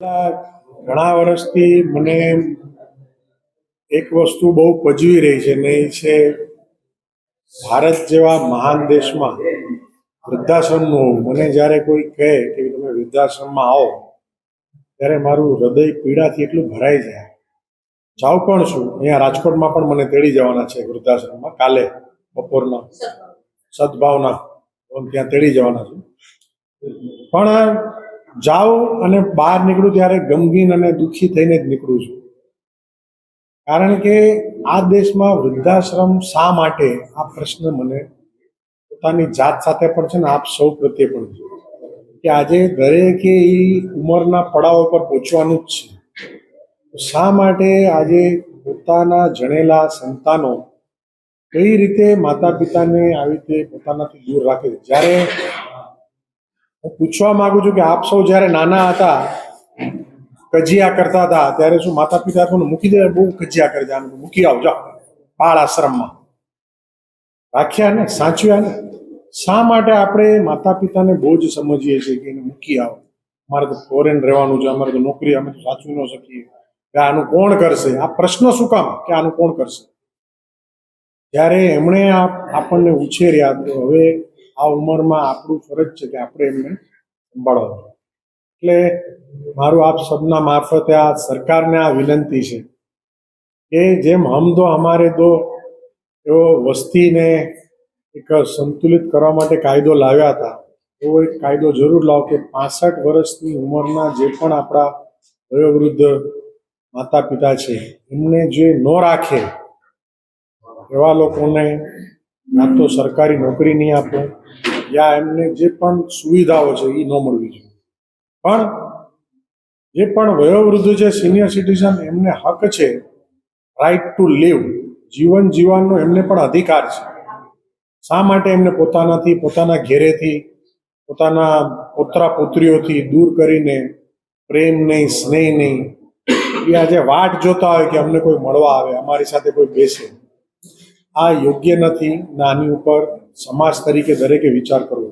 ઘણા વર્ષથી મને એક વસ્તુ બહુ પજવી રહી છે ને એ છે ભારત જેવા મહાન દેશમાં વૃદ્ધાશ્રમનું હોવું મને જ્યારે કોઈ કહે કે તમે વૃદ્ધાશ્રમમાં આવો ત્યારે મારું હૃદય પીડાથી એટલું ભરાઈ જાય. જાઉં પણ છું. અહીંયા રાજકોટમાં પણ મને તેડી જવાના છે વૃદ્ધાશ્રમમાં કાલે બપોરના સદભાવના. ત્યાં તેડી જવાના છું. પણ જાઉં અને બહાર નીકળું ત્યારે ગમગીન અને દુઃખી થઈને જ નીકળું છું. કારણ કે આ દેશમાં વૃદ્ધાશ્રમ શા માટે? આ પ્રશ્ન મને પોતાની જાત સાથે પણ છે ને આપ સૌ પ્રત્યે પણ છે. કે આજે દરેકે એ ઉંમરના પડાવ પર પહોંચવાનું જ છે. શા માટે આજે પોતાના જણેલા સંતાનો કઈ રીતે માતા પિતાને આવી રીતે પોતાનાથી દૂર રાખે? જ્યારે પૂછવા માંગુ છું કે આપ સૌ જ્યારે નાના હતા, કજિયા કરતા હતા, ત્યારે શું માતા પિતા મૂકી દે બહુ કજિયા કરી દે મૂકી આવો, જાઓ. બાળ આશ્રમમાં. રાખ્યા ને, સાચવ્યા ને. શા માટે આપણે માતા પિતાને બહુ જ સમજીએ છીએ કે એને મૂકી આવો? અમારે તો ફોરેન રહેવાનું છે, અમારે તો નોકરી, અમે તો સાચવી ન શકીએ. કે આનું કોણ કરશે? આ પ્રશ્ન શું કામ? કે આનું કોણ કરશે? જ્યારે એમણે આપણને ઉછેર્યા, તો હવે આ ઉંમરમાં આપણું ફરજ છે કે આપણે એમને સંભાળવાનું. એટલે મારું આપ સબના મારફતે આ સરકારને આ વિનંતી છે કે જેમ હમ દો અમારે દો, એવો વસ્તીને એક સંતુલિત કરવા માટે કાયદો લાવ્યા હતા, એવો એક કાયદો જરૂર લાવો કે પાસઠ વર્ષની ઉંમરના જે પણ આપણા વયોવૃદ્ધ માતા પિતા છે, એમને જે ન રાખે એવા લોકોને ના તો સરકારી નોકરી નહીં આપે, યા એમને જે પણ સુવિધાઓ છે એ ન મળવી જોઈએ. પણ જે પણ વયોવૃદ્ધ છે સિનિયર સિટીઝન એમને હક છે રાઈટ ટુ લીવ જીવન જીવવાનો એમને પણ અધિકાર છે. શા માટે એમને પોતાનાથી, પોતાના ઘેરેથી, પોતાના પોતરા પુત્રીઓથી દૂર કરીને પ્રેમ નહીં, સ્નેહ નહીં, એ આજે વાટ જોતા હોય કે અમને કોઈ મળવા આવે, અમારી સાથે કોઈ બેસે. આ યોગ્ય નથી નાની ઉપર સમાજ તરીકે દરેકે વિચાર કરવો